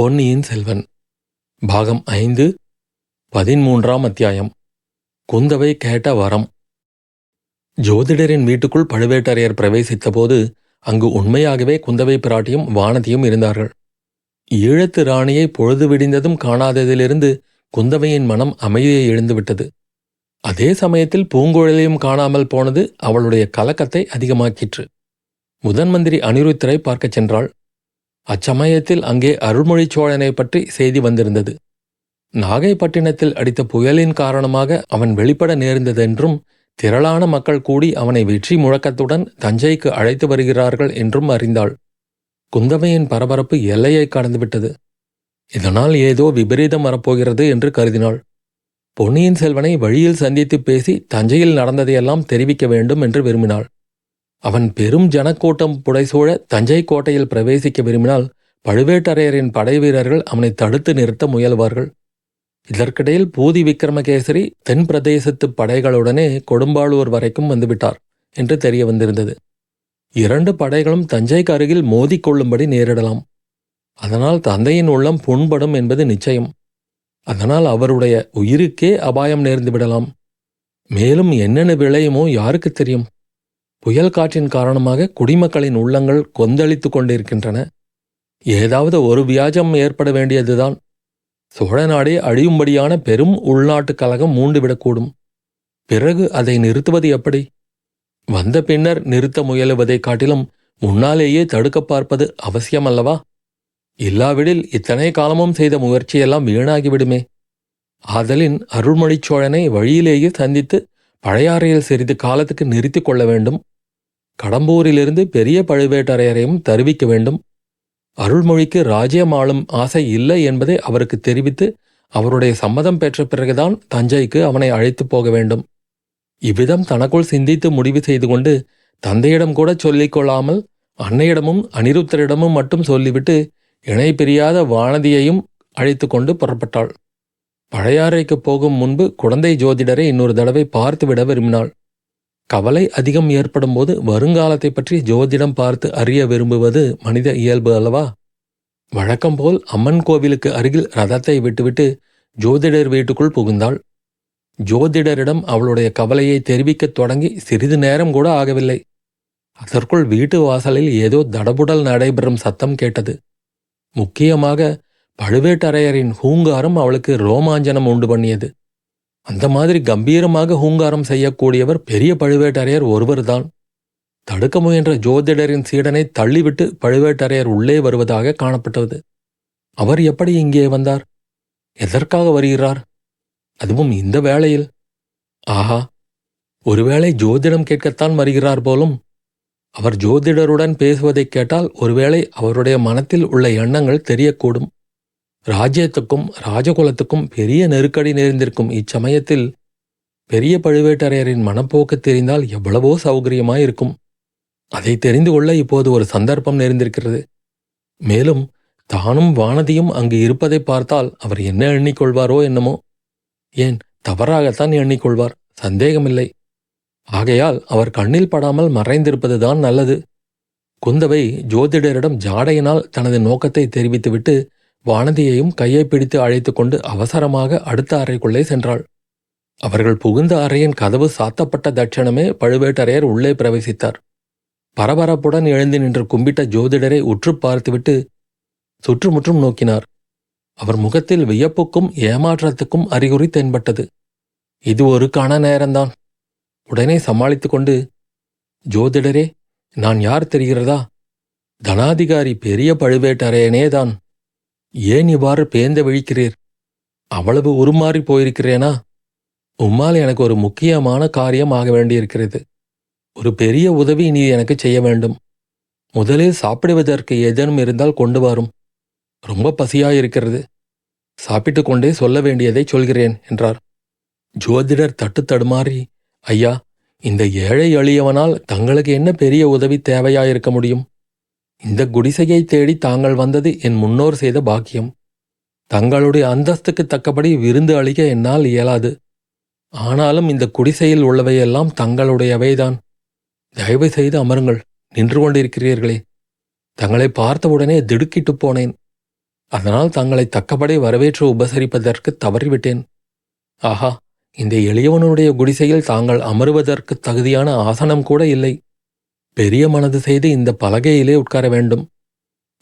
பொன்னியின் செல்வன் பாகம் ஐந்து பதிமூன்றாம் அத்தியாயம் குந்தவை கேட்ட வரம். ஜோதிடரின் வீட்டுக்குள் பழுவேட்டரையர் பிரவேசித்தபோது அங்கு உண்மையாகவே குந்தவை பிராட்டியும் வானதியும் இருந்தார்கள். ஈழத்து ராணியை பொழுது விடிந்ததும் காணாததிலிருந்து குந்தவையின் மனம் அமைதியை எழுந்துவிட்டது. அதே சமயத்தில் பூங்குழலியும் காணாமல் போனது அவளுடைய கலக்கத்தை அதிகமாக்கிற்று. முதன் மந்திரி அனிருத்தரை பார்க்கச் சென்றாள். அச்சமயத்தில் அங்கே அருள்மொழிச் சோழனை பற்றி செய்தி வந்திருந்தது. நாகைப்பட்டினத்தில் அடித்த புயலின் காரணமாக அவன் வெளிப்பட நேர்ந்ததென்றும் திரளான மக்கள் கூடி அவனை வெற்றி முழக்கத்துடன் தஞ்சைக்கு அழைத்து வருகிறார்கள் என்றும் அறிந்தாள். குந்தவையின் பரபரப்பு எல்லையை கடந்துவிட்டது. இதனால் ஏதோ விபரீதம் வரப்போகிறது என்று கருதினாள். பொன்னியின் செல்வனை வழியில் சந்தித்து பேசி தஞ்சையில் நடந்ததையெல்லாம் தெரிவிக்க வேண்டும் என்று விரும்பினாள். அவன் பெரும் ஜனக்கூட்டம் புடைசூழ தஞ்சை கோட்டையில் பிரவேசிக்க விரும்பினால் பழுவேட்டரையரின் படைவீரர்கள் அவனை தடுத்து நிறுத்த முயல்வார்கள். இதற்கிடையில் பூதி விக்ரமகேசரி தென் பிரதேசத்து படைகளுடனே கொடும்பாளூர் வரைக்கும் வந்துவிட்டார் என்று தெரிய வந்திருந்தது. இரண்டு படைகளும் தஞ்சைக்கு அருகில் மோதிக்கொள்ளும்படி நேரிடலாம். அதனால் தந்தையின் உள்ளம் புண்படும் என்பது நிச்சயம். அதனால் அவருடைய உயிருக்கே அபாயம் நேர்ந்து விடலாம். மேலும் என்னென்ன விளையுமோ யாருக்கு தெரியும்? புயல் காற்றின் காரணமாக குடிமக்களின் உள்ளங்கள் கொந்தளித்து கொண்டிருக்கின்றன. ஏதாவது ஒரு வியாஜம் ஏற்பட வேண்டியதுதான். சோழ நாடே அழியும்படியான பெரும் உள்நாட்டுக் கலகம் மூண்டுவிடக்கூடும். பிறகு அதை நிறுத்துவது எப்படி? வந்த பின்னர் நிறுத்த முயலுவதைக் காட்டிலும் முன்னாலேயே தடுக்க பார்ப்பது அவசியமல்லவா? இல்லாவிடில் இத்தனை காலமும் செய்த முயற்சியெல்லாம் வீணாகிவிடுமே. ஆதலின் அருள்மொழிச் சோழனை வழியிலேயே சந்தித்து பழையாறையில் சிறிது காலத்துக்கு நிறுத்திக் கொள்ள வேண்டும். கடம்பூரிலிருந்து பெரிய பழுவேட்டரையரையும் தருவிக்க வேண்டும். அருள்மொழிக்கு ராஜ்யம் ஆளும் ஆசை இல்லை என்பதை அவருக்கு தெரிவித்து அவருடைய சம்மதம் பெற்ற பிறகுதான் தஞ்சைக்கு அவனை அழைத்துப் போக வேண்டும். இவ்விதம் தனக்குள் சிந்தித்து முடிவு செய்து கொண்டு தந்தையிடம் கூட சொல்லிக்கொள்ளாமல் அன்னையிடமும் அனிருத்தரிடமும் மட்டும் சொல்லிவிட்டு இணை பிரியாத வானதியையும் அழைத்து கொண்டு புறப்பட்டாள். பழையாறைக்கு போகும் முன்பு குழந்தை ஜோதிடரை இன்னொரு தடவை பார்த்துவிட விரும்பினாள். கவலை அதிகம் ஏற்படும் போது வருங்காலத்தை பற்றி ஜோதிடம் பார்த்து அறிய விரும்புவது மனித இயல்பு அல்லவா? வழக்கம் போல் அம்மன் கோவிலுக்கு அருகில் ரதத்தை விட்டுவிட்டு ஜோதிடர் வீட்டுக்குள் புகுந்தாள். ஜோதிடரிடம் அவளுடைய கவலையை தெரிவிக்கத் தொடங்கி சிறிது நேரம் கூட ஆகவில்லை. அதற்குள் வீட்டு வாசலில் ஏதோ தடபுடல் நடைபெறும் சத்தம் கேட்டது. முக்கியமாக பழுவேட்டரையரின் ஹூங்காரம் அவளுக்கு ரோமாஞ்சனம் உண்டு பண்ணியது. அந்த மாதிரி கம்பீரமாக ஹூங்காரம் செய்யக்கூடியவர் பெரிய பழுவேட்டரையர் ஒருவர்தான். தடுக்க முயன்ற ஜோதிடரின் சீடனை தள்ளிவிட்டு பழுவேட்டரையர் உள்ளே வருவதாக காணப்பட்டது. அவர் எப்படி இங்கே வந்தார்? எதற்காக வருகிறார்? அதுவும் இந்த வேளையில். ஆஹா ஒருவேளை ஜோதிடம் கேட்கத்தான் வருகிறார் போலும். அவர் ஜோதிடருடன் பேசுவதைக் கேட்டால் ஒருவேளை அவருடைய மனத்தில் உள்ள எண்ணங்கள் தெரியக்கூடும். ராஜ்யத்துக்கும் ராஜகுலத்துக்கும் பெரிய நெருக்கடி நேர்ந்திருக்கும் இச்சமயத்தில் பெரிய பழுவேட்டரையரின் மனப்போக்கு தெரிந்தால் எவ்வளவோ சௌகரியமாயிருக்கும் அதை தெரிந்து கொள்ள இப்போது ஒரு சந்தர்ப்பம் நேர்ந்திருக்கிறது. மேலும் தானும் வானதியும் அங்கு இருப்பதை பார்த்தால் அவர் என்ன எண்ணிக்கொள்வாரோ என்னமோ. ஏன் தவறாகத்தான் எண்ணிக்கொள்வார் சந்தேகமில்லை. ஆகையால் அவர் கண்ணில் படாமல் மறைந்திருப்பதுதான் நல்லது. குந்தவை ஜோதிடரிடம் ஜாடையினால் தனது நோக்கத்தை தெரிவித்துவிட்டு வானதியையும் கையை பிடித்து அழைத்து கொண்டு அவசரமாக அடுத்த அறைக்குள்ளே சென்றாள். அவர்கள் புகுந்த அறையின் கதவு சாத்தப்பட்ட தட்சணமே பழுவேட்டரையர் உள்ளே பிரவேசித்தார். பரபரப்புடன் எழுந்து நின்று கும்பிட்ட ஜோதிடரை உற்று பார்த்துவிட்டு சுற்றுமுற்றும் நோக்கினார். அவர் முகத்தில் வியப்புக்கும் ஏமாற்றத்துக்கும் அறிகுறி தென்பட்டது. இது ஒரு கண நேரம்தான். உடனே சமாளித்து கொண்டு ஜோதிடரே நான் யார் தெரிகிறதா? தனாதிகாரி பெரிய பழுவேட்டரையனேதான். ஏன் இவ்வாறு பேந்த விழிக்கிறீர்? அவ்வளவு உருமாறி போயிருக்கிறேனா? உம்மால் எனக்கு ஒரு முக்கியமான காரியம் ஆக வேண்டியிருக்கிறது. ஒரு பெரிய உதவி நீ எனக்கு செய்ய வேண்டும். முதலில் சாப்பிடுவதற்கு ஏதேனும் இருந்தால் கொண்டு வரும். ரொம்ப பசியாயிருக்கிறது. சாப்பிட்டு கொண்டே சொல்ல வேண்டியதை சொல்கிறேன் என்றார். ஜோதிடர் தட்டு தடுமாறி ஐயா இந்த ஏழை எளியவனால் தங்களுக்கு என்ன பெரிய உதவி தேவையாயிருக்க முடியும்? இந்த குடிசையை தேடி தாங்கள் வந்தது என் முன்னோர் செய்த பாக்கியம். தங்களுடைய அந்தஸ்துக்கு தக்கபடி விருந்து அளிக்க என்னால் இயலாது. ஆனாலும் இந்த குடிசையில் உள்ளவையெல்லாம் தங்களுடையவைதான். தயவு செய்து அமருங்கள் நின்று கொண்டிருக்கிறீர்களே. தங்களை பார்த்தவுடனே திடுக்கிட்டுப் போனேன். அதனால் தங்களை தக்கபடி வரவேற்று உபசரிப்பதற்கு தவறிவிட்டேன். ஆஹா இந்த எளியவனுடைய குடிசையில் தாங்கள் அமருவதற்கு தகுதியான ஆசனம் கூட இல்லை. பெரிய மனது செய்து இந்த பலகையிலே உட்கார வேண்டும்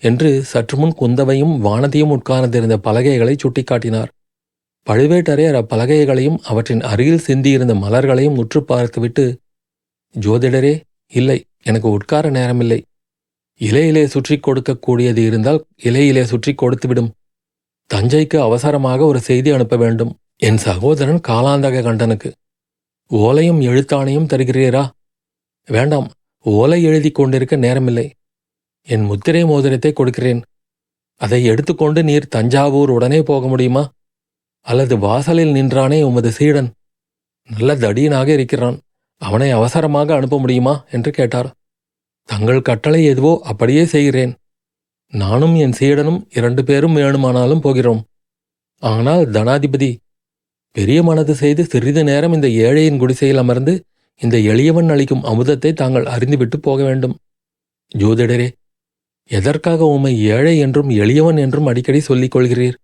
என்று சற்றுமுன் குந்தவையும் வானதியும் உட்கார்ந்திருந்த பலகைகளை சுட்டிக்காட்டினார். பழுவேட்டரையர் அப்பலகைகளையும் அவற்றின் அருகில் சிந்தியிருந்த மலர்களையும் உற்று பார்த்துவிட்டு ஜோதிடரே இல்லை எனக்கு உட்கார நேரமில்லை. இலையிலே சுற்றி கொடுக்கக்கூடியது இருந்தால் இலையிலே சுற்றி கொடுத்துவிடும் தஞ்சைக்கு அவசரமாக ஒரு செய்தி அனுப்ப வேண்டும். என் சகோதரன் காலாந்தக கண்டனுக்கு. ஓலையும் எழுத்தாணையும் தருகிறீரா? வேண்டாம் ஓலை எழுதி கொண்டிருக்க நேரமில்லை. என் முத்திரை மோதிரத்தை கொடுக்கிறேன். அதை எடுத்துக்கொண்டு நீர் தஞ்சாவூர் உடனே போக முடியுமா? அல்லது வாசலில் நின்றானே உமது சீடன்? நல்ல தடியனாக இருக்கிறான். அவனை அவசரமாக அனுப்ப முடியுமா? என்று கேட்டார். தங்கள் கட்டளை எதுவோ அப்படியே செய்கிறேன். நானும் என் சீடனும் இரண்டு பேரும் வேணுமானாலும் போகிறோம். ஆனால் தனாதிபதி பெரிய மனது செய்து சிறிது நேரம் இந்த ஏழையின் குடிசையில் அமர்ந்து இந்த எளியவன் அளிக்கும் அமுதத்தை தாங்கள் அறிந்துவிட்டு போக வேண்டும். ஜோதிடரே எதற்காக உம்மை ஏழை என்றும் எளியவன் என்றும் அடிக்கடி சொல்லிக் கொள்கிறீர்?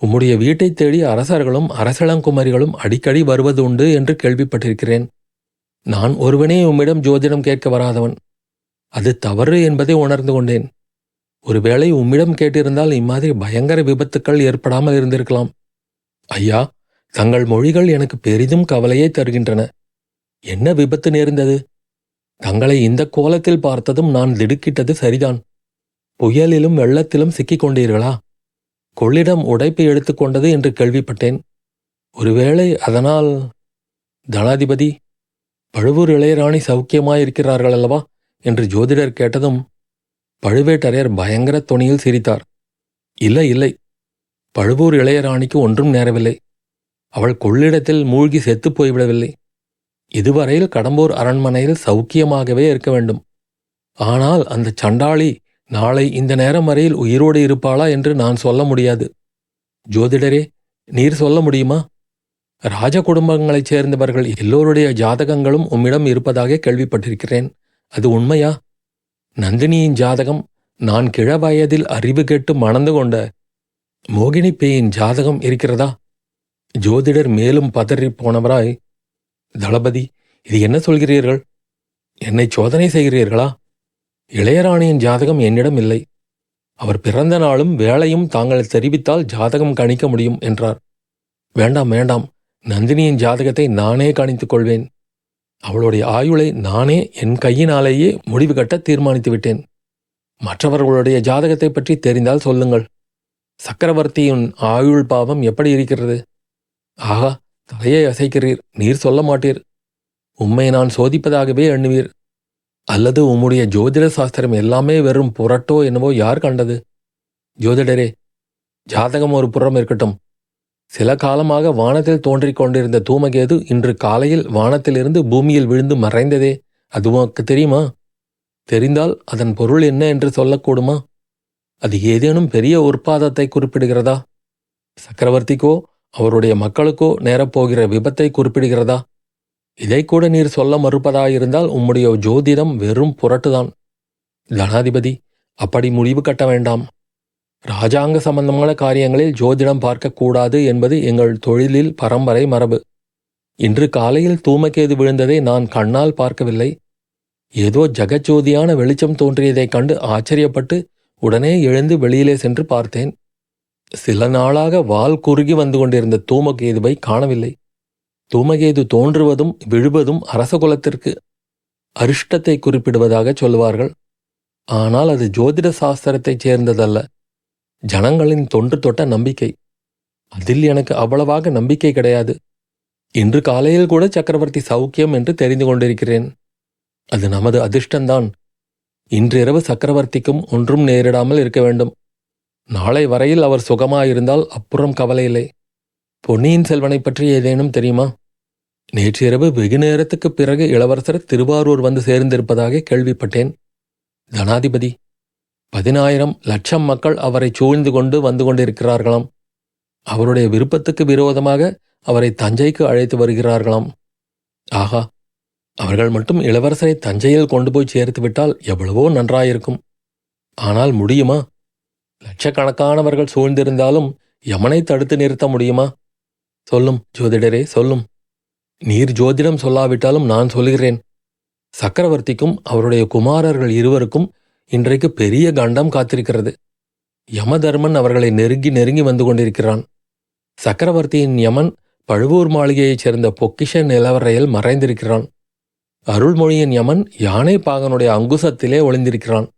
உம்முடைய வீட்டைத் தேடி அரசர்களும் அரசளங்குமரிகளும் அடிக்கடி வருவது உண்டு என்று கேள்விப்பட்டிருக்கிறேன். நான் ஒருவனே உம்மிடம் ஜோதிடம் கேட்க வராதவன். அது தவறு என்பதை உணர்ந்து கொண்டேன். ஒருவேளை உம்மிடம் கேட்டிருந்தால் இம்மாதிரி பயங்கர விபத்துக்கள் ஏற்படாமல் இருந்திருக்கலாம். ஐயா தங்கள் மொழிகள் எனக்கு பெரிதும் கவலையை தருகின்றன. என்ன விபத்து நேர்ந்தது? தங்களை இந்த கோலத்தில் பார்த்ததும் நான் திடுக்கிட்டது சரிதான். புயலிலும் வெள்ளத்திலும் சிக்கிக் கொண்டீர்களா கொள்ளிடம் உடைப்பு எடுத்துக்கொண்டது என்று கேள்விப்பட்டேன். ஒருவேளை அதனால் தனாதிபதி பழுவூர் இளையராணி சௌக்கியமாயிருக்கிறார்கள் அல்லவா என்று ஜோதிடர் கேட்டதும் பழுவேட்டரையர் பயங்கர துணியில் சிரித்தார். இல்லை இல்லை பழுவூர் இளையராணிக்கு ஒன்றும் நேரவில்லை. அவள் கொள்ளிடத்தில் மூழ்கி செத்துப் போய்விடவில்லை. இதுவரையில் கடம்பூர் அரண்மனையில் சௌக்கியமாகவே இருக்க வேண்டும். ஆனால் அந்த சண்டாளி நாளை இந்த நேரம் வரையில் உயிரோடு இருப்பாளா என்று நான் சொல்ல முடியாது. ஜோதிடரே நீர் சொல்ல முடியுமா? ராஜ குடும்பங்களைச் சேர்ந்தவர்கள் எல்லோருடைய ஜாதகங்களும் உம்மிடம் இருப்பதாக கேள்விப்பட்டிருக்கிறேன். அது உண்மையா? நந்தினியின் ஜாதகம் நான் கிழ வயதில் அறிவு கேட்டு மணந்து கொண்ட மோகினி பேயின் ஜாதகம் இருக்கிறதா? ஜோதிடர் மேலும் பதறிப் போனவராய் தளபதி இது என்ன சொல்கிறீர்கள்? என்னை சோதனை செய்கிறீர்களா? இளையராணியின் ஜாதகம் என்னிடம் இல்லை. அவர் பிறந்த நாளும் வேலையும் தாங்கள் தெரிவித்தால் ஜாதகம் கணிக்க முடியும் என்றார். வேண்டாம் வேண்டாம். நந்தினியின் ஜாதகத்தை நானே கணித்துக் கொள்வேன். அவளுடைய ஆயுளை நானே என் கையினாலேயே முடிவு கட்ட தீர்மானித்து விட்டேன். மற்றவர்களுடைய ஜாதகத்தை பற்றி தெரிந்தால் சொல்லுங்கள். சக்கரவர்த்தியின் ஆயுள் பாவம் எப்படி இருக்கிறது? ஆகா தலையை அசைக்கிறீர் நீர் சொல்ல மாட்டீர். உம்மை நான் சோதிப்பதாகவே எண்ணுவீர். அல்லது உம்முடைய ஜோதிட சாஸ்திரம் எல்லாமே வெறும் புரட்டோ என்னவோ யார் கண்டது? ஜோதிடரே ஜாதகம் ஒரு புறம் இருக்கட்டும். சில காலமாக வானத்தில் தோன்றிக் கொண்டிருந்த தூமகேது இன்று காலையில் வானத்திலிருந்து பூமியில் விழுந்து மறைந்ததே. அது உனக்கு தெரியுமா? தெரிந்தால் அதன் பொருள் என்ன என்று சொல்லக்கூடுமா? அது ஏதேனும் பெரிய உற்பாதத்தை குறிப்பிடுகிறதா? சக்கரவர்த்திக்கோ அவருடைய மக்களுக்கோ நேரப்போகிற விபத்தை குறிப்பிடுகிறதா? இதை கூட நீர் சொல்ல மறுப்பதாயிருந்தால் உம்முடைய ஜோதிடம் வெறும் புரட்டுதான். தனாதிபதி அப்படி முடிவு கட்ட வேண்டாம். ராஜாங்க சம்பந்தமான காரியங்களில் ஜோதிடம் பார்க்கக்கூடாது என்பது எங்கள் தொழிலில் பரம்பரை மரபு. இன்று காலையில் தூமக்கேது விழுந்ததை நான் கண்ணால் பார்க்கவில்லை. ஏதோ ஜெகஜோதியான வெளிச்சம் தோன்றியதைக் கண்டு ஆச்சரியப்பட்டு உடனே எழுந்து வெளியிலே சென்று பார்த்தேன். சில நாளாக வால் குறுகி வந்து கொண்டிருந்த தூமகேதுவை காணவில்லை. தூமகேது தோன்றுவதும் விழுவதும் அரச குலத்திற்கு அரிஷ்டத்தை குறிப்பிடுவதாக சொல்வார்கள் ஆனால் அது ஜோதிட சாஸ்திரத்தைச் சேர்ந்ததல்ல. ஜனங்களின் தொன்று தொட்ட நம்பிக்கை. அதில் எனக்கு அவ்வளவாக நம்பிக்கை கிடையாது. இன்று காலையில் கூட சக்கரவர்த்தி சௌக்கியம் என்று தெரிந்து கொண்டிருக்கிறேன். அது நமது அதிர்ஷ்டந்தான். இன்றிரவு சக்கரவர்த்திக்கும் ஒன்றும் நேரிடாமல் இருக்க வேண்டும். நாளை வரையில் அவர் சுகமாயிருந்தால் அப்புறம் கவலை இல்லை. பொன்னியின் செல்வனை பற்றி ஏதேனும் தெரியுமா? நேற்றிரவு வெகு நேரத்துக்குப் பிறகு இளவரசர் திருவாரூர் வந்து சேர்ந்திருப்பதாக கேள்விப்பட்டேன். தனாதிபதி பதினாயிரம் லட்சம் மக்கள் அவரை சூழ்ந்து கொண்டு வந்து கொண்டிருக்கிறார்களாம். அவருடைய விருப்பத்துக்கு விரோதமாக அவரை தஞ்சைக்கு அழைத்து வருகிறார்களாம். ஆகா அவர்கள் மட்டும் இளவரசரை தஞ்சையில் கொண்டு போய் சேர்த்து விட்டால் எவ்வளவோ நன்றாயிருக்கும். ஆனால் முடியுமா? லட்சக்கணக்கானவர்கள் சூழ்ந்திருந்தாலும் யமனை தடுத்து நிறுத்த முடியுமா? சொல்லும் ஜோதிடரே சொல்லும். நீர் ஜோதிடம் சொல்லாவிட்டாலும் நான் சொல்கிறேன். சக்கரவர்த்திக்கும் அவருடைய குமாரர்கள் இருவருக்கும் இன்றைக்கு பெரிய கண்டம் காத்திருக்கிறது. யமதர்மன் அவர்களை நெருங்கி நெருங்கி வந்து கொண்டிருக்கிறான். சக்கரவர்த்தியின் யமன் பழுவூர் மாளிகையைச் சேர்ந்த பொக்கிஷ நிலவரையில் மறைந்திருக்கிறான். அருள்மொழியின் யமன் யானை பாகனுடைய அங்குசத்திலே ஒளிந்திருக்கிறான்.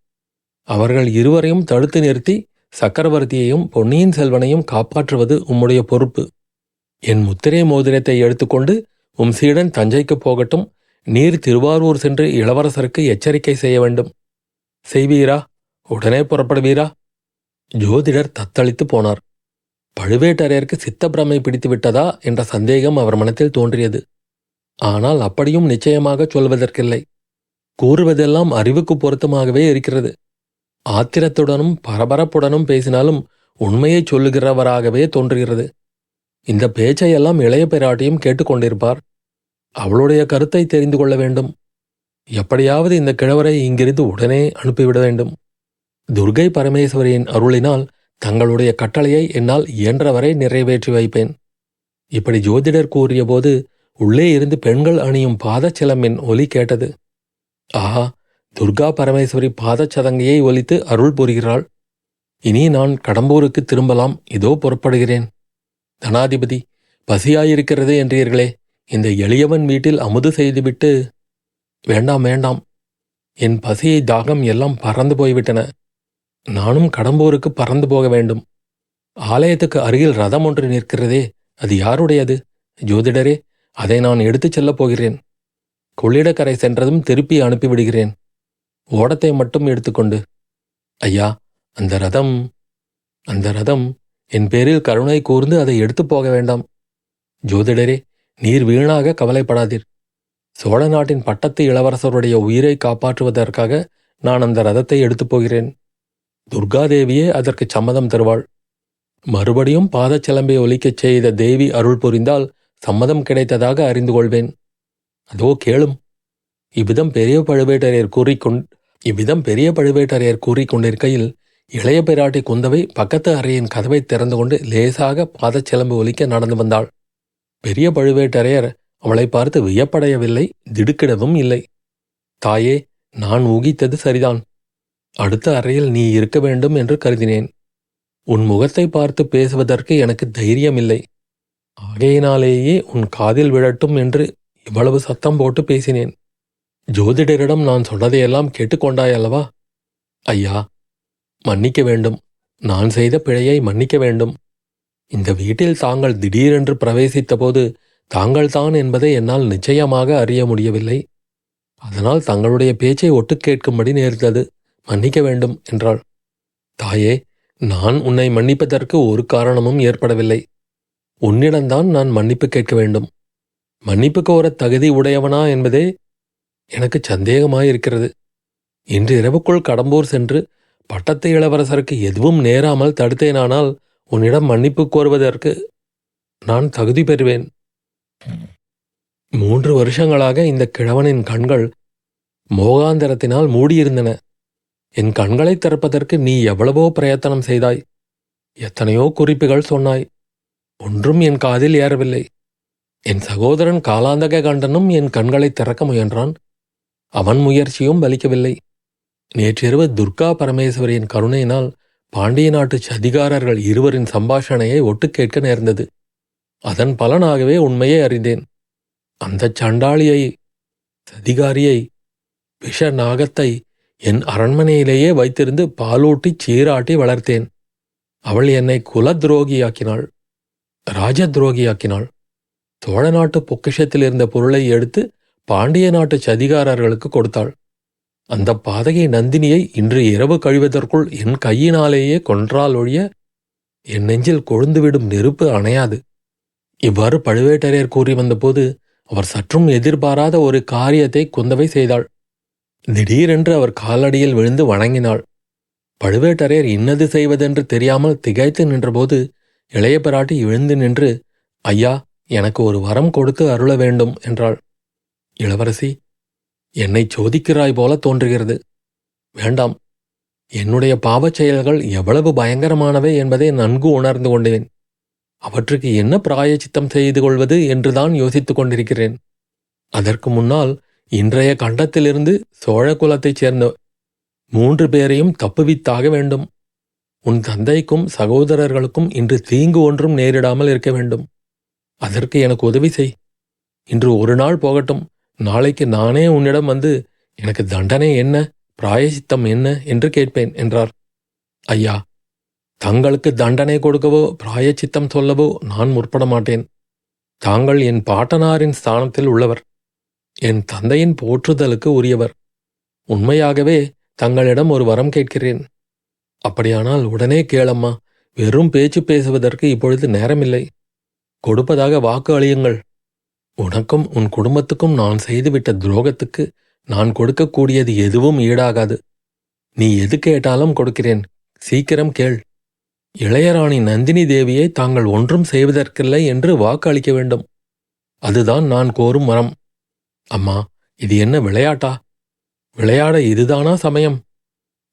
அவர்கள் இருவரையும் தடுத்து நிறுத்தி சக்கரவர்த்தியையும் பொன்னியின் செல்வனையும் காப்பாற்றுவது உம்முடைய பொறுப்பு. என் முத்திரை மோதிரத்தை எடுத்துக்கொண்டு உம் சீடன் தஞ்சைக்குப் போகட்டும். நீர் திருவாரூர் சென்று இளவரசருக்கு எச்சரிக்கை செய்ய வேண்டும். செய்வீரா? உடனே புறப்படுவீரா? ஜோதிடர் தத்தளித்து போனார். பழுவேட்டரையருக்கு சித்தப்பிரமை பிடித்து விட்டதா என்ற சந்தேகம் அவர் மனத்தில் தோன்றியது. ஆனால் அப்படியும் நிச்சயமாக சொல்வதற்கில்லை. கூறுவதெல்லாம் அறிவுக்கு பொருத்தமாகவே இருக்கிறது. ஆத்திரத்துடனும் பரபரப்புடனும் பேசினாலும் உண்மையைச் சொல்லுகிறவராகவே தோன்றுகிறது. இந்த பேச்சையெல்லாம் இளைய பிராட்டியும் கேட்டுக்கொண்டிருப்பார். அவளுடைய கருத்தை தெரிந்து கொள்ள வேண்டும். எப்படியாவது இந்த கிழவரை இங்கிருந்து உடனே அனுப்பிவிட வேண்டும். துர்கை பரமேஸ்வரியின் அருளினால் தங்களுடைய கட்டளையை என்னால் இயன்றவரை நிறைவேற்றி வைப்பேன். இப்படி ஜோதிடர் கூறியபோது உள்ளே இருந்து பெண்கள் அணியும் பாதச்சிலம்பின் ஒலி கேட்டது. ஆஹா துர்கா பரமேஸ்வரி பாதச்சதங்கையை ஒலித்து அருள் புரிகிறாள். இனி நான் கடம்பூருக்கு திரும்பலாம் இதோ புறப்படுகிறேன். தனாதிபதி பசியாயிருக்கிறது என்றீர்களே இந்த எளியவன் வீட்டில் அமுது செய்துவிட்டு வேண்டாம் வேண்டாம். என் பசியை தாகம் எல்லாம் பறந்து போய்விட்டன. நானும் கடம்பூருக்கு பறந்து போக வேண்டும். ஆலயத்துக்கு அருகில் ரதம் ஒன்று நிற்கிறதே அது யாருடையது? ஜோதிடரே அதை நான் எடுத்துச் செல்லப் போகிறேன். கொள்ளிடக்கரை சென்றதும் திருப்பி அனுப்பிவிடுகிறேன். ஓடத்தை மட்டும் எடுத்துக்கொண்டு ஐயா அந்த ரதம் அந்த ரதம் என் பேரில் கருணை கூர்ந்து அதை எடுத்துப் போக வேண்டாம். ஜோதிடரே நீர் வீணாக கவலைப்படாதீர். சோழ நாட்டின் பட்டத்து இளவரசருடைய உயிரை காப்பாற்றுவதற்காக நான் அந்த ரதத்தை எடுத்துப் போகிறேன். துர்காதேவியே அதற்கு சம்மதம் தருவாள். மறுபடியும் பாதச்சிலம்பை ஒலிக்கச் செய்த தேவி அருள் புரிந்தால் சம்மதம் கிடைத்ததாக அறிந்து கொள்வேன். அதோ கேளும். இவ்விதம் பெரிய பழுவேட்டரையர் கூறிக்கொண்டு இவ்விதம் பெரிய பழுவேட்டரையர் கூறிக்கொண்டிருக்கையில் இளைய பிராட்டி குந்தவை பக்கத்து அறையின் கதவை திறந்து கொண்டு லேசாக பாதச்சிலம்பு ஒலிக்க நடந்து வந்தாள். பெரிய பழுவேட்டரையர் அவளை பார்த்து வியப்படையவில்லை திடுக்கிடவும் இல்லை. தாயே நான் ஊகித்தது சரிதான். அடுத்த அறையில் நீ இருக்க வேண்டும் என்று கருதினேன். உன் முகத்தை பார்த்து பேசுவதற்கு எனக்கு தைரியமில்லை. ஆகையினாலேயே உன் காதில் விழட்டும் என்று இவ்வளவு சத்தம் போட்டு பேசினேன். ஜோதிடரிடம் நான் சொன்னதையெல்லாம் கேட்டுக்கொண்டாய் அல்லவா? ஐயா மன்னிக்க வேண்டும். நான் செய்த பிழையை மன்னிக்க வேண்டும். இந்த வீட்டில் தாங்கள் திடீரென்று பிரவேசித்தபோது தாங்கள்தான் என்பதை என்னால் நிச்சயமாக அறிய முடியவில்லை. அதனால் தங்களுடைய பேச்சை ஒட்டு கேட்கும்படி நேர்ந்தது. மன்னிக்க வேண்டும் என்றாள். தாயே நான் உன்னை மன்னிப்பதற்கு ஒரு காரணமும் ஏற்படவில்லை. உன்னிடம்தான் நான் மன்னிப்பு கேட்க வேண்டும். மன்னிப்பு கோரத் தகுதி உடையவனா என்பதே எனக்கு சந்தேகமாயிருக்கிறது. இன்று இரவுக்குள் கடம்பூர் சென்று பட்டத்து இளவரசருக்கு எதுவும் நேராமல் தடுத்தேனானால் உன்னிடம் மன்னிப்பு கோருவதற்கு நான் தகுதி பெறுவேன். மூன்று வருஷங்களாக இந்த கிழவனின் கண்கள் மோகாந்தரத்தினால் மூடியிருந்தன. என் கண்களை திறப்பதற்கு நீ எவ்வளவோ பிரயத்தனம் செய்தாய். எத்தனையோ குறிப்புகள் சொன்னாய். ஒன்றும் என் காதில் ஏறவில்லை. என் சகோதரன் காலாந்தக கண்டனும் என் கண்களை திறக்க முயன்றான். அவன் முயற்சியும் பலிக்கவில்லை. நேற்றிரவு துர்கா பரமேஸ்வரியின் கருணையினால் பாண்டிய நாட்டு சதிகாரர்கள் இருவரின் சம்பாஷணையை ஒட்டு கேட்க நேர்ந்தது. அதன் பலனாகவே உண்மையை அறிந்தேன். அந்தச் சண்டாளியை சதிகாரியை விஷ நாகத்தை என் அரண்மனையிலேயே வைத்திருந்து பாலூட்டி சீராட்டி வளர்த்தேன். அவள் என்னை குல துரோகியாக்கினாள் ராஜ துரோகியாக்கினாள் சோழ நாட்டு பொக்கிஷத்தில் இருந்த பொருளை எடுத்து பாண்டிய நாட்டு சதிகாரர்களுக்கு கொடுத்தாள். அந்த பாதகை நந்தினியை இன்று இரவு கழிவதற்குள் என் கையினாலேயே கொன்றால் ஒழிய என் நெஞ்சில் கொழுந்துவிடும் நெருப்பு அணையாது. இவ்வாறு பழுவேட்டரையர் கூறி வந்தபோது அவர் சற்றும் எதிர்பாராத ஒரு காரியத்தை குந்தவை செய்தாள். திடீரென்று அவர் காலடியில் விழுந்து வணங்கினாள். பழுவேட்டரையர் இன்னது செய்வதென்று தெரியாமல் திகைத்து நின்றபோது இளைய பிராட்டி எழுந்து நின்று ஐயா எனக்கு ஒரு வரம் கொடுத்து அருள வேண்டும் என்றாள். இளவரசி என்னை சோதிக்கிறாய் போல தோன்றுகிறது. வேண்டாம் என்னுடைய பாவச் செயல்கள் எவ்வளவு பயங்கரமானவை என்பதை நன்கு உணர்ந்து கொண்டேன். அவற்றுக்கு என்ன பிராயச்சித்தம் செய்து கொள்வது என்றுதான் யோசித்துக் கொண்டிருக்கிறேன். அதற்கு முன்னால் இன்றைய கண்டத்திலிருந்து சோழ குலத்தைச் சேர்ந்த மூன்று பேரையும் தப்புவித்தாக வேண்டும். உன் தந்தைக்கும் சகோதரர்களுக்கும் இன்று தீங்கு ஒன்றும் நேரிடாமல் இருக்க வேண்டும். அதற்கு எனக்கு உதவி செய். இன்று ஒரு நாள் போகட்டும். நாளைக்கு நானே உன்னிடம் வந்து எனக்கு தண்டனை என்ன? பிராயசித்தம் என்ன? என்று கேட்பேன் என்றார். ஐயா தங்களுக்கு தண்டனை கொடுக்கவோ பிராயச்சித்தம் சொல்லவோ நான் முற்பட மாட்டேன். தாங்கள் என் பாட்டனாரின் ஸ்தானத்தில் உள்ளவர். என் தந்தையின் போற்றுதலுக்கு உரியவர். உண்மையாகவே தங்களிடம் ஒரு வரம் கேட்கிறேன். அப்படியானால் உடனே கேளம்மா. வெறும் பேச்சு பேசுவதற்கு இப்பொழுது நேரமில்லை. கொடுப்பதாக வாக்கு அழியுங்கள். உனக்கும் உன் குடும்பத்துக்கும் நான் செய்துவிட்ட துரோகத்துக்கு நான் கொடுக்கக்கூடியது எதுவும் ஈடாகாது. நீ எது கேட்டாலும் கொடுக்கிறேன். சீக்கிரம் கேள். இளையராணி நந்தினி தேவியை தாங்கள் ஒன்றும் செய்வதற்கில்லை என்று வாக்கு அளிக்க வேண்டும். அதுதான் நான் கோரும் மரம். அம்மா இது என்ன விளையாட்டா? விளையாட இதுதானா சமயம்?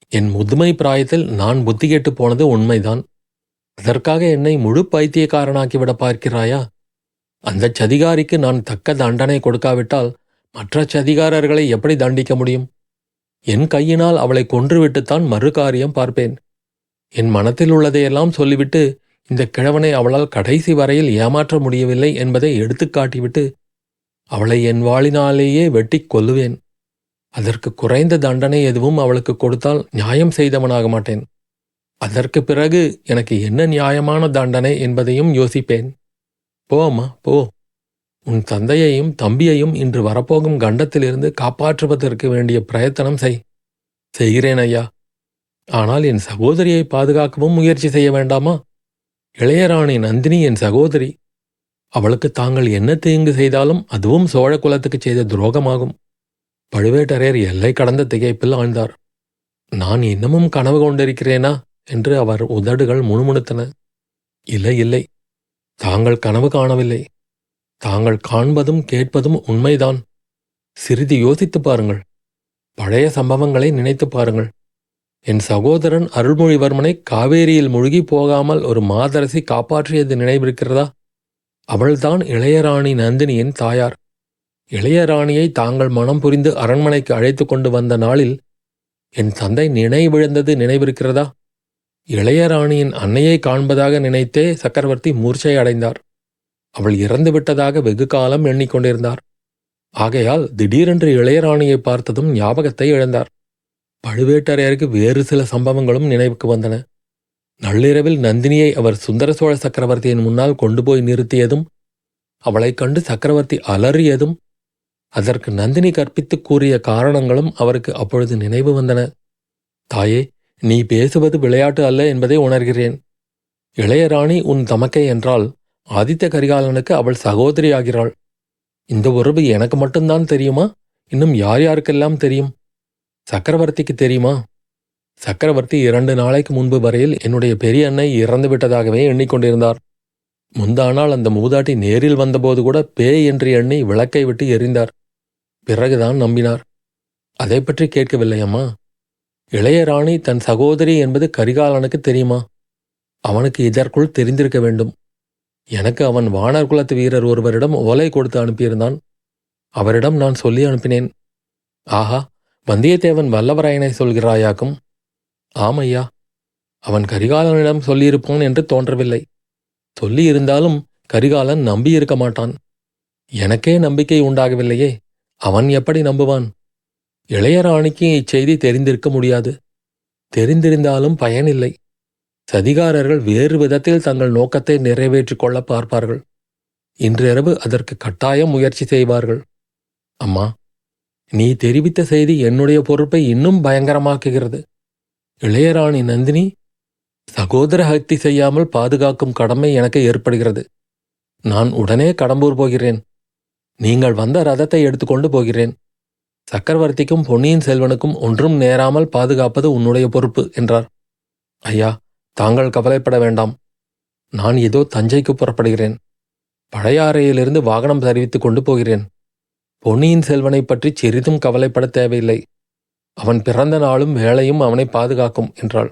என் முதுமை பிராயத்தில் நான் புத்தி கெட்டு போனது உண்மைதான். அதற்காக என்னை முழு பைத்தியக்காரனாக்கிவிட பார்க்கிறாயா? அந்த சதிகாரிக்கு நான் தக்க தண்டனை கொடுக்காவிட்டால் மற்ற சதிகாரர்களை எப்படி தண்டிக்க முடியும்? என் கையினால் அவளை கொன்றுவிட்டுத்தான் மறு காரியம் பார்ப்பேன். என் மனத்தில் உள்ளதையெல்லாம் சொல்லிவிட்டு இந்த கிழவனை அவளால் கடைசி வரையில் ஏமாற்ற முடியவில்லை என்பதை எடுத்துக்காட்டிவிட்டு அவளை என் வாளினாலேயே வெட்டிக் கொல்லுவேன். அதற்கு குறைந்த தண்டனை எதுவும் அவளுக்கு கொடுத்தால் நியாயம் செய்தவனாக மாட்டேன். அதற்கு பிறகு எனக்கு என்ன நியாயமான தண்டனை என்பதையும் யோசிப்பேன். போம்மா போ. உன் தந்தையையும் தம்பியையும் இன்று வரப்போகும் கண்டத்திலிருந்து காப்பாற்றுவதற்கு வேண்டிய பிரயத்தனம் செய். செய்கிறேன் ஐயா. ஆனால் என் சகோதரியை பாதுகாக்கவும் முயற்சி செய்ய வேண்டாமா? இளையராணி நந்தினி என் சகோதரி. அவளுக்கு தாங்கள் என்ன தீங்கு செய்தாலும் அதுவும் சோழ குலத்துக்கு செய்த துரோகமாகும். பழுவேட்டரையர் எல்லை கடந்த திகைப்பில் ஆழ்ந்தார். நான் இன்னமும் கனவு கொண்டிருக்கிறேனா? என்று அவர் உதடுகள் முணுமுணுத்தன. இல்லை இல்லை. தாங்கள் கனவு காணவில்லை. தாங்கள் காண்பதும் கேட்பதும் உண்மைதான். சிறிது யோசித்துப் பாருங்கள். பழைய சம்பவங்களை நினைத்துப் பாருங்கள். என் சகோதரன் அருள்மொழிவர்மனை காவேரியில் முழுகி போகாமல் ஒரு மாதரசி காப்பாற்றியது நினைவிருக்கிறதா? அவள்தான் இளையராணி நந்தினியின் தாயார். இளையராணியை தாங்கள் மனம் புரிந்து அரண்மனைக்கு அழைத்து கொண்டு வந்த நாளில் என் தந்தை நினைவிழந்தது நினைவிருக்கிறதா? இளையராணியின் அன்னையை காண்பதாக நினைத்தே சக்கரவர்த்தி மூர்ச்சை அடைந்தார். அவள் இறந்துவிட்டதாக வெகு காலம் எண்ணிக்கொண்டிருந்தார் ஆகையால் திடீரென்று இளையராணியை பார்த்ததும் ஞாபகத்தை இழந்தார். பழுவேட்டரையருக்கு வேறு சில சம்பவங்களும் நினைவுக்கு வந்தன. நள்ளிரவில் நந்தினியை அவர் சுந்தர சோழ சக்கரவர்த்தியின் முன்னால் கொண்டு போய் நிறுத்தியதும் அவளைக் கண்டு சக்கரவர்த்தி அலறியதும் அதற்கு நந்தினி கற்பித்துக் கூறிய காரணங்களும் அவருக்கு அப்பொழுது நினைவு வந்தன. தாயே நீ பேசுவது விளையாட்டு அல்ல என்பதை உணர்கிறேன். இளையராணி உன் தமக்கை என்றால் ஆதித்த கரிகாலனுக்கு அவள் சகோதரியாகிறாள். இந்த உறவு எனக்கு மட்டும்தான் தெரியுமா? இன்னும் யார் யாருக்கெல்லாம் தெரியும்? சக்கரவர்த்திக்கு தெரியுமா? சக்கரவர்த்தி இரண்டு நாளைக்கு முன்பு வரையில் என்னுடைய பெரிய அன்னை இறந்து விட்டதாகவே எண்ணிக்கொண்டிருந்தார். முந்தானால் அந்த மூதாட்டி நேரில் வந்தபோது கூட பேய் என்று எண்ணி விளக்கை விட்டு எரிந்தார். பிறகுதான் நம்பினார். அதை பற்றி கேட்கவில்லையம்மா? இளையராணி தன் சகோதரி என்பது கரிகாலனுக்கு தெரியுமா? அவனுக்கு இதற்குள் தெரிந்திருக்க வேண்டும். எனக்கு அவன் வானர் குலத்து வீரர் ஒருவரிடம் ஓலை கொடுத்து அனுப்பியிருந்தான். அவரிடம் நான் சொல்லி அனுப்பினேன். ஆஹா வந்தியத்தேவன் வல்லவராயனை சொல்கிறாயாக்கும்? ஆமையா அவன் கரிகாலனிடம் சொல்லியிருப்பான் என்று தோன்றவில்லை. சொல்லியிருந்தாலும் கரிகாலன் நம்பியிருக்க மாட்டான். எனக்கே நம்பிக்கை உண்டாகவில்லையே அவன் எப்படி நம்புவான்? இளையராணிக்கு இச்செய்தி தெரிந்திருக்க முடியாது. தெரிந்திருந்தாலும் பயனில்லை. சதிகாரர்கள் வேறு விதத்தில் தங்கள் நோக்கத்தை நிறைவேற்றிக் கொள்ள பார்ப்பார்கள். இன்றிரவு அதற்கு கட்டாயம் முயற்சி செய்வார்கள். அம்மா நீ தெரிவித்த செய்தி என்னுடைய பொறுப்பை இன்னும் பயங்கரமாக்குகிறது. இளையராணி நந்தினி சகோதர ஹக்தி செய்யாமல் பாதுகாக்கும் கடமை எனக்கு ஏற்படுகிறது. நான் உடனே கடம்பூர் போகிறேன். நீங்கள் வந்த ரதத்தை எடுத்துக்கொண்டு போகிறேன். சக்கரவர்த்திக்கும் பொன்னியின் செல்வனுக்கும் ஒன்றும் நேராமல் பாதுகாப்பது உன்னுடைய பொறுப்பு என்றார். ஐயா தாங்கள் கவலைப்பட வேண்டாம். நான் ஏதோ தஞ்சைக்கு புறப்படுகிறேன். பழையாறையிலிருந்து வாகனம் தெரிவித்துக் கொண்டு போகிறேன். பொன்னியின் செல்வனை பற்றி சிறிதும் கவலைப்பட தேவையில்லை. அவன் பிறந்த நாளும் வேலையும் அவனை பாதுகாக்கும் என்றாள்.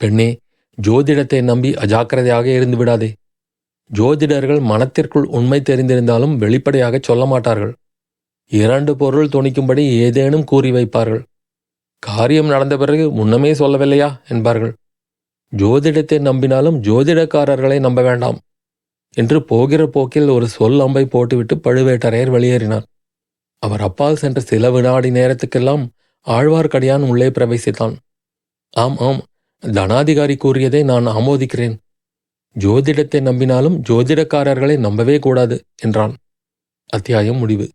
பெண்ணே ஜோதிடத்தை நம்பி அஜாக்கிரதையாக இருந்து விடாதே. ஜோதிடர்கள் மனத்திற்குள் உண்மை தெரிந்திருந்தாலும் வெளிப்படையாக சொல்ல மாட்டார்கள். இரண்டு பொருள் துணிக்கும்படி ஏதேனும் கூறி வைப்பார்கள். காரியம் நடந்த பிறகு முன்னமே சொல்லவில்லையா? என்பார்கள். ஜோதிடத்தை நம்பினாலும் ஜோதிடக்காரர்களை நம்ப வேண்டாம் என்று போகிற போக்கில் ஒரு சொல் அம்பை போட்டுவிட்டு பழுவேட்டரையர் வெளியேறினார். அவர் அப்பால் சென்ற சில வினாடி நேரத்துக்கெல்லாம் ஆழ்வார்க்கடியான் உள்ளே பிரவேசித்தான். ஆம் ஆம் தனாதிகாரி கூறியதை நான் ஆமோதிக்கிறேன். ஜோதிடத்தை நம்பினாலும் ஜோதிடக்காரர்களை நம்பவே கூடாது என்றான். அத்தியாயம் முடிவு.